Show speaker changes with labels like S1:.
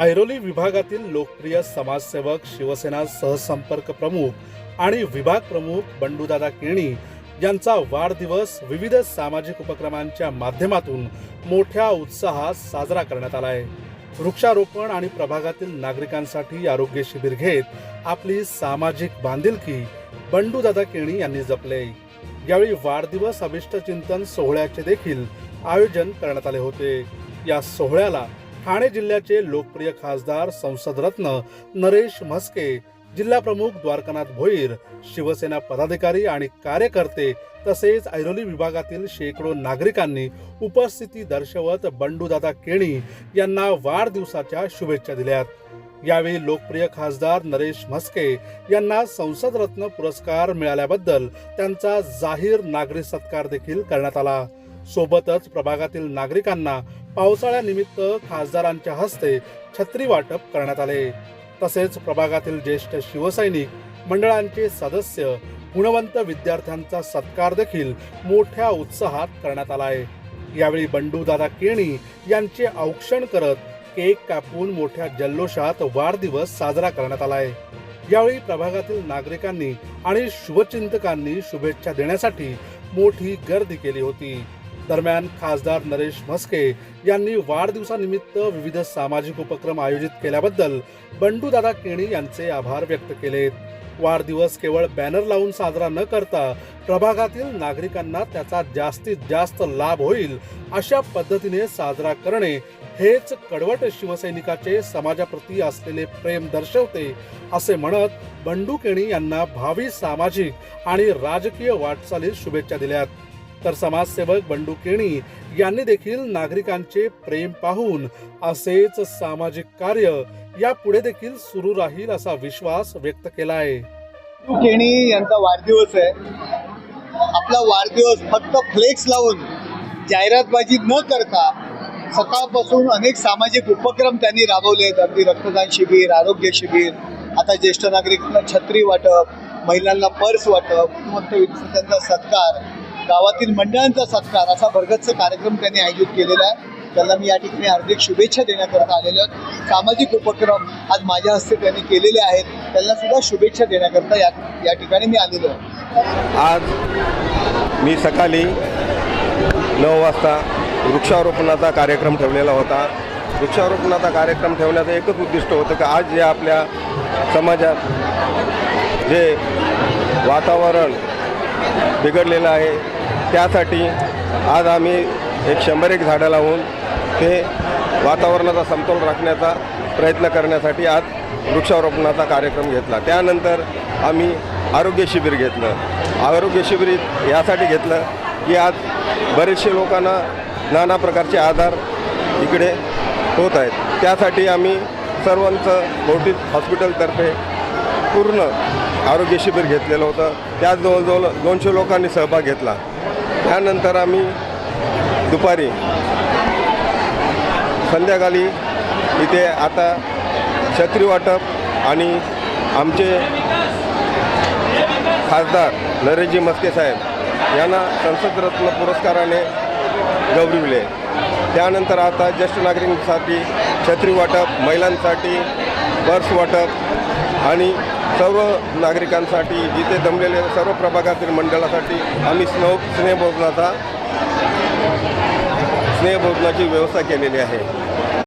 S1: ऐरोली विभागातील लोकप्रिय समाजसेवक शिवसेना सहसंपर्क प्रमुख आणि विभाग प्रमुख बंडूदादा केणी यांचा वाढदिवस विविध सामाजिक उपक्रमांच्या माध्यमातून मोठ्या उत्साहात साजरा करण्यात आला आहे. वृक्षारोपण आणि प्रभागातील नागरिकांसाठी आरोग्य शिबिर घेत आपली सामाजिक बांधिलकी बंडूदादा केणी यांनी जपले. यावेळी वाढदिवस अभिष्ट चिंतन सोहळ्याचे देखील आयोजन करण्यात आले होते. या सोहळ्याला ठाणे जिल्ह्याचे लोकप्रिय खासदार संसदरत्न नरेश म्हस्के जिल्हा प्रमुख द्वारकानाथ भोईर शिवसेना पदाधिकारी आणि कार्यकर्ते तसेच ऐरोली विभागातील शेकडो नागरिकांनी उपस्थिती दर्शवत बंडूदादा केणी यांना वाढदिवसाच्या शुभेच्छा दिल्यात यावेळी लोकप्रिय खासदार नरेश म्हस्के यांना संसदरत्न पुरस्कार मिळाल्याबद्दल त्यांचा जाहीर नागरिक सत्कार देखील करण्यात आला. सोबतच प्रभागातील नागरिकांना पावसाळ्यानिमित्त खासदारांच्या हस्ते छत्री वाटप करण्यात आले. तसेच प्रभागातील ज्येष्ठ शिवसैनिक मंडळांचे सदस्य गुणवंत विद्यार्थ्यांचा सत्कार देखील मोठ्या उत्साहात करण्यात आला आहे यावेळी बंडूदादा केणी यांचे औक्षण करत केक कापून मोठ्या जल्लोषात वाढदिवस साजरा करण्यात आला आहे यावेळी प्रभागातील नागरिकांनी आणि शुभचिंतकांनी शुभेच्छा देण्यासाठी मोठी गर्दी केली होती. दरम्यान खासदार नरेश म्हस्के यांनी वाढदिवसानिमित्त विविध सामाजिक उपक्रम आयोजित केल्याबद्दल बंडूदादा केणी यांचे आभार व्यक्त केलेत. वाढदिवस केवळ बॅनर लावून साजरा न करता प्रभागातील नागरिकांना त्याचा जास्तीत जास्त लाभ होईल अशा पद्धतीने साजरा करणे हेच कडवट शिवसैनिकाचे समाजाप्रती असलेले प्रेम दर्शवते असे म्हणत बंडू केणी यांना भावी सामाजिक आणि राजकीय वाटचालीस शुभेच्छा दिल्यात. तर समाजसेवक बंडू केणी यांनी देखील नागरिकांचे प्रेम पाहून असेच सामाजिक कार्य यापुढे देखील सुरू राहील असा विश्वास व्यक्त केला आहे
S2: केणी यांचा वाढदिवस आहे. आपला वाढदिवस फक्त फ्लेक्स लावून जाहिरातबाजी न करता सकाळपासून अनेक सामाजिक उपक्रम त्यांनी राबवले आहेत अगदी रक्तदान शिबिर आरोग्य शिबिर आता ज्येष्ठ नागरिकांना छत्री वाटप महिलांना पर्स वाटप त्यांचा सत्कार गावातील मंडळांचा सत्कार असा भरगतचा कार्यक्रम त्यांनी आयोजित केलेला आहे. त्यांना मी या ठिकाणी हार्दिक शुभेच्छा देण्याकरता आलेलो सामाजिक उपक्रम आज माझ्या हस्ते त्यांनी केलेले आहेत. त्यांना सुद्धा शुभेच्छा देण्याकरता या या ठिकाणी मी आलेलो आहे.
S3: आज मी सकाळी नऊ वाजता वृक्षारोपणाचा कार्यक्रम ठेवलेला होता. वृक्षारोपणाचा कार्यक्रम ठेवण्याचं एकच उद्दिष्ट होतं की आज जे आपल्या समाजात जे वातावरण बिघडलेलं आहे त्यासाठी आज आम्ही एक शंभर एक झाडं लावून ते वातावरणाचा समतोल राखण्याचा प्रयत्न करण्यासाठी आज वृक्षारोपणाचा कार्यक्रम घेतला. त्यानंतर आम्ही आरोग्य शिबिर घेतलं. आरोग्य शिबिर यासाठी घेतलं की आज बरेचसे लोकांना नाना प्रकारचे आजार इकडे होत आहेत. त्यासाठी आम्ही सर्वांचं मोठी हॉस्पिटलतर्फे पूर्ण आरोग्य शिबिर घेतलेलं होतं. त्यात जवळजवळ दोनशे लोकांनी सहभाग घेतला. त्यानंतर आम्ही दुपारी संध्याकाळी इथे आता छत्री वाटप आणि आमचे खासदार नरेशजी मस्के साहेब यांना संसदरत्न पुरस्काराने गौरविले. त्यानंतर आता ज्येष्ठ नागरिकांसाठी छत्री वाटप महिलांसाठी पर्स वाटप आणि सर्व नागरिकांसाठी जिथे जमलेले सर्व प्रभागातील मंडळासाठी आम्ही स्नो स्नेहभोजनाचा स्नेहभोजनाची व्यवस्था केलेली आहे.